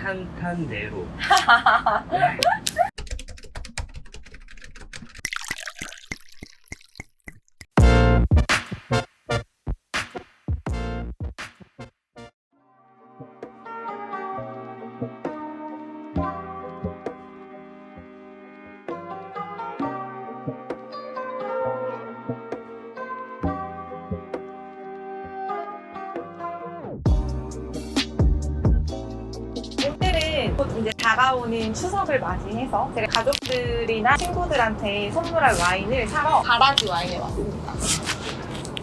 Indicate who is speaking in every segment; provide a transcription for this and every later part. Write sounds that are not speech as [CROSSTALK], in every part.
Speaker 1: 탄탄대로.
Speaker 2: 오 [LAUGHS] 곧 이제 다가오는 추석을 맞이해서 제가 가족들이나 친구들한테 선물할 와인을 사러 가라지 와인에 왔습니다.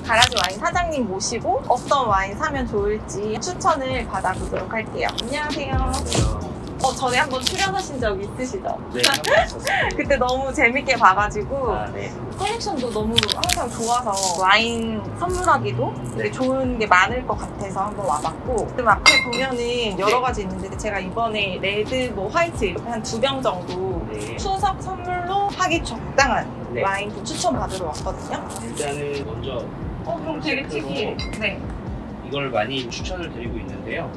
Speaker 2: 가라지 와인 사장님 모시고 어떤 와인 사면 좋을지 추천을 받아보도록 할게요. 안녕하세요. 어, 전에 한번 출연하신 적 있으시죠?
Speaker 1: 네, 한번 있었어요. [LAUGHS]
Speaker 2: 그때 너무 재밌게 봐가지고
Speaker 1: 아, 네.
Speaker 2: 컬렉션도 너무 항상 좋아서 와인 선물하기도 되게
Speaker 1: 네.
Speaker 2: 좋은 게 많을 것 같아서 한번 와봤고 지금 앞에 보면은 여러
Speaker 1: 네.
Speaker 2: 가지 있는데 제가 이번에 레드, 뭐 화이트 이렇게 한 두 병 정도
Speaker 1: 네.
Speaker 2: 추석 선물로 하기 적당한
Speaker 1: 네.
Speaker 2: 와인도 추천받으러 왔거든요.
Speaker 1: 일단은 먼저
Speaker 2: 어, 그럼 되게 특이해. 네.
Speaker 1: 이걸 많이 추천을 드리고 있는데요.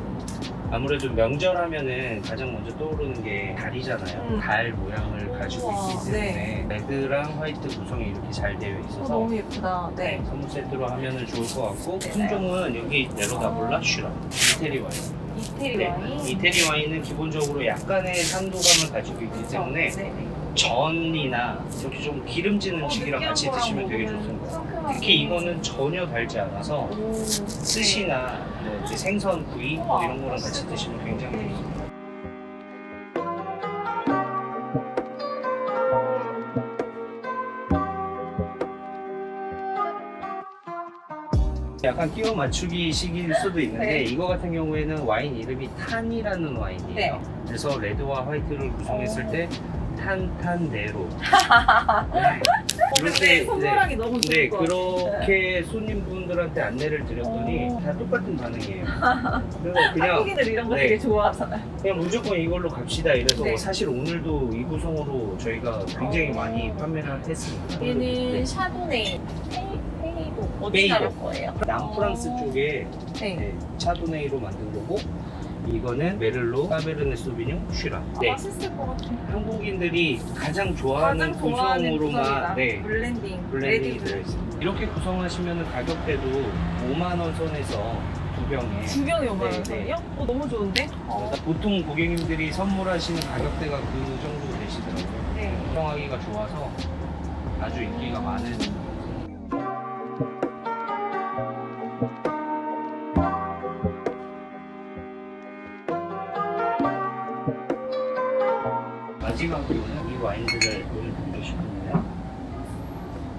Speaker 1: 아무래도 명절 하면은 가장 먼저 떠오르는 게 달이잖아요.
Speaker 2: 음.
Speaker 1: 달 모양을 가지고
Speaker 2: 우와,
Speaker 1: 있기 때문에 레드랑 화이트 구성이 이렇게 잘 되어
Speaker 2: 어,
Speaker 1: 있어서
Speaker 2: 너무 예쁘다.
Speaker 1: 네,
Speaker 2: 네.
Speaker 1: 선물 세트로 하면은 좋을 것 같고
Speaker 2: 네.
Speaker 1: 품종은 여기 내로다볼라 슈라 이태리 와인.
Speaker 2: 이태리
Speaker 1: 네,
Speaker 2: 와인.
Speaker 1: 이태리 와인은 기본적으로 약간의 산도감을 가지고 있기 때문에
Speaker 2: 네. 네.
Speaker 1: 전이나 이렇게 좀 기름진 음식이랑
Speaker 2: 어,
Speaker 1: 같이 드시면 되게 좋습니다. 특히 이거는 전혀 달지 않아서
Speaker 2: 오,
Speaker 1: 스시나 뭐 이제 생선 구이 뭐. 이런 거랑 같이 드시면 굉장히
Speaker 2: 네.
Speaker 1: 좋습니다. 약간 끼워 맞추기 식일 수도 있는데
Speaker 2: 네.
Speaker 1: 이거 같은 경우에는 와인 이름이 탄이라는 와인이에요.
Speaker 2: 네.
Speaker 1: 그래서 레드와 화이트를 구성했을
Speaker 2: 어.
Speaker 1: 때 탄탄네로. 네. [LAUGHS]
Speaker 2: 어, 근데 선물하기 너무 좋을
Speaker 1: 네,
Speaker 2: 것.
Speaker 1: 그렇게 손님분들한테 안내를 드렸더니
Speaker 2: 어.
Speaker 1: 다 똑같은 반응이에요. [LAUGHS] 그래서 그냥
Speaker 2: 한국인들 이런 거
Speaker 1: 네.
Speaker 2: 되게 좋아하잖아요.
Speaker 1: 그냥 무조건 이걸로 갑시다. 이래서
Speaker 2: 네.
Speaker 1: 사실 오늘도 이 구성으로 저희가 굉장히
Speaker 2: 어.
Speaker 1: 많이 판매를 했습니다.
Speaker 2: 얘는
Speaker 1: 네.
Speaker 2: 샤도네이, 페이, 페이도 어디. 나라 거예요?
Speaker 1: 남프랑스
Speaker 2: 어.
Speaker 1: 쪽에
Speaker 2: 네.
Speaker 1: 네, 차도네이로 만든 거고 이거는 메를로 카베르네 소비뇽 슈라. 네.
Speaker 2: 맛있을 것 같아요.
Speaker 1: 한국인들이 가장 좋아하는
Speaker 2: 가장 좋아하는
Speaker 1: 구성으로만
Speaker 2: 구성이다.
Speaker 1: 네,
Speaker 2: 블렌딩,
Speaker 1: 블렌딩이
Speaker 2: 레드
Speaker 1: 들어있습니다. 이렇게 구성하시면 가격대도 5만 원 선에서 두 병에
Speaker 2: 두 병이 5만
Speaker 1: 네,
Speaker 2: 원이요? 어, 너무 좋은데? 어,
Speaker 1: 그러니까 보통 고객님들이 선물하시는 가격대가 그 정도 되시더라고요.
Speaker 2: 네.
Speaker 1: 구성하기가 좋아서 아주 인기가 많은 마지막으로는 이 와인들을 오늘 드리고 싶은데요.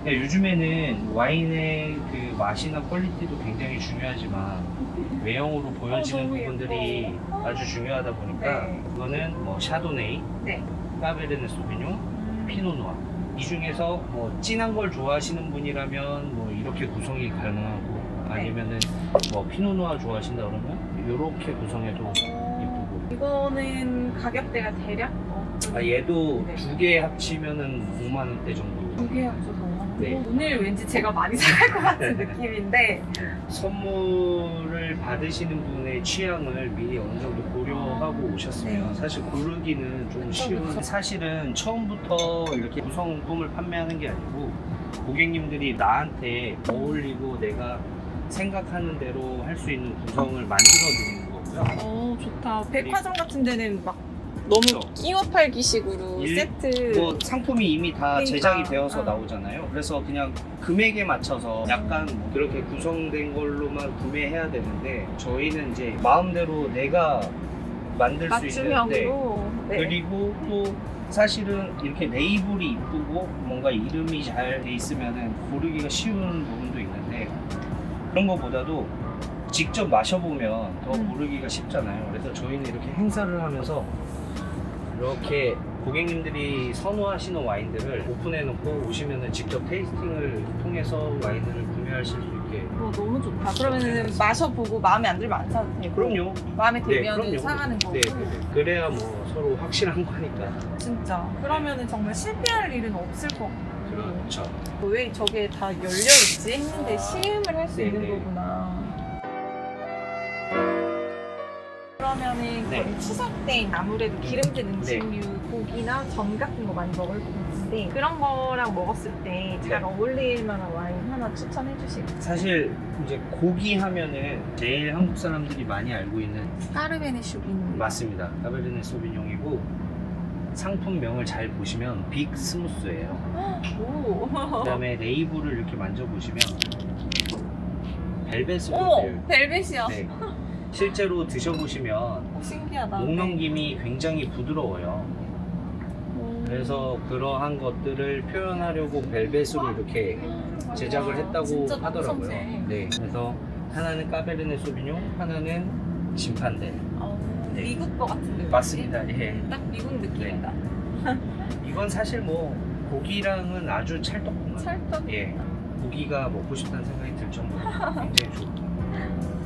Speaker 1: 네, 요즘에는 와인의 그 맛이나 퀄리티도 굉장히 중요하지만 외형으로 보여지는
Speaker 2: 어, 너무
Speaker 1: 부분들이. 아주 중요하다 보니까
Speaker 2: 네.
Speaker 1: 이거는 뭐 샤도네이,
Speaker 2: 네.
Speaker 1: 까베르네 소비뇽, 피노누아 이 중에서 뭐 진한 걸 좋아하시는 분이라면 뭐 이렇게 구성이 가능하고 아니면은 뭐 피노누아 좋아하신다 그러면 이렇게 구성해도
Speaker 2: 이거는 가격대가 대략? 어,
Speaker 1: 아 얘도
Speaker 2: 네.
Speaker 1: 두 개 합치면은 5만 원대 정도
Speaker 2: 두 개 합쳐서
Speaker 1: 네.
Speaker 2: 오늘 왠지 제가 많이 사갈 것 같은 [LAUGHS] 느낌인데
Speaker 1: 선물을 받으시는 분의 취향을 미리 어느 정도 고려하고 오셨으면
Speaker 2: 네.
Speaker 1: 사실 고르기는 좀
Speaker 2: 그쵸,
Speaker 1: 쉬운
Speaker 2: 그쵸.
Speaker 1: 사실은 처음부터 이렇게 구성품을 판매하는 게 아니고 고객님들이 나한테 어울리고 내가 생각하는 대로 할 수 있는 구성을 만들어 드리는.
Speaker 2: 어 좋다 백화점 같은 데는 막 너무
Speaker 1: 그쵸.
Speaker 2: 끼워 팔기 식으로
Speaker 1: 일-
Speaker 2: 세트
Speaker 1: 뭐 상품이 이미 다
Speaker 2: 그러니까.
Speaker 1: 제작이 되어서
Speaker 2: 어.
Speaker 1: 나오잖아요. 그래서 그냥 금액에 맞춰서 약간 뭐 그렇게 구성된 걸로만 구매해야 되는데 저희는 이제 마음대로 내가 만들 수 있는데
Speaker 2: 맞춤형으로 네.
Speaker 1: 그리고 또 사실은 이렇게 레이블이 이쁘고 뭔가 이름이 잘 돼 있으면은 고르기가 쉬운 부분도 있는데 그런 것보다도 직접 마셔보면 더
Speaker 2: 음.
Speaker 1: 고르기가 쉽잖아요. 그래서 저희는 이렇게 행사를 하면서 이렇게 고객님들이 선호하시는 와인들을 오픈해 놓고 오시면은 직접 테이스팅을 통해서 와인을 구매하실 수 있게.
Speaker 2: 어, 너무 좋다 그러면은 마셔보고 마음에 안 들면 안 사도 되고
Speaker 1: 그럼요.
Speaker 2: 마음에
Speaker 1: 네,
Speaker 2: 들면
Speaker 1: 그럼요.
Speaker 2: 사가는 거고
Speaker 1: 네, 네, 네. 그래야 뭐 서로 확실한 거니까.
Speaker 2: 진짜 그러면은 정말 실패할 일은 없을 것 같고
Speaker 1: 그렇죠.
Speaker 2: 왜 저게 다 열려있지 했는데 시음을 할수
Speaker 1: 네,
Speaker 2: 있는
Speaker 1: 네.
Speaker 2: 거구나 그러면은
Speaker 1: 네.
Speaker 2: 거의 추석 때 아무래도 기름진 음식류, 고기나 전 같은 거 많이 먹을 것 같은데 그런 거랑 먹었을 때 잘
Speaker 1: 네.
Speaker 2: 어울릴 만한 와인 하나 추천해 주시고
Speaker 1: 사실 이제 고기 하면은 제일 한국 사람들이 많이 알고 있는
Speaker 2: 까르베네 슈비뉴
Speaker 1: 맞습니다. 카베르네 소비뇽이고 상품명을 잘 보시면 빅 스무스예요.
Speaker 2: 오
Speaker 1: 그다음에 레이블을 이렇게 만져보시면 [LAUGHS] 벨벳으로
Speaker 2: 어머
Speaker 1: 되어
Speaker 2: 벨벳이야
Speaker 1: 네. 실제로 드셔보시면
Speaker 2: 어, 신기하다
Speaker 1: 목 넘김이 굉장히 부드러워요.
Speaker 2: 오.
Speaker 1: 그래서 그러한 것들을 표현하려고 벨벳으로 이렇게 제작을 했다고
Speaker 2: 진짜
Speaker 1: 하더라고요.
Speaker 2: 섬세해.
Speaker 1: 네. 그래서 하나는 까베르네 소비뇽, 하나는 진판데.
Speaker 2: 어,
Speaker 1: 네.
Speaker 2: 미국 거 같은데
Speaker 1: 맞습니다. 예.
Speaker 2: 딱 미국 느낌이다 [LAUGHS]
Speaker 1: 이건 사실 뭐 고기랑은 아주 찰떡궁합.
Speaker 2: 찰떡
Speaker 1: 예. 고기가 먹고 싶다는 생각이 들 정도로 굉장히 좋고. [LAUGHS]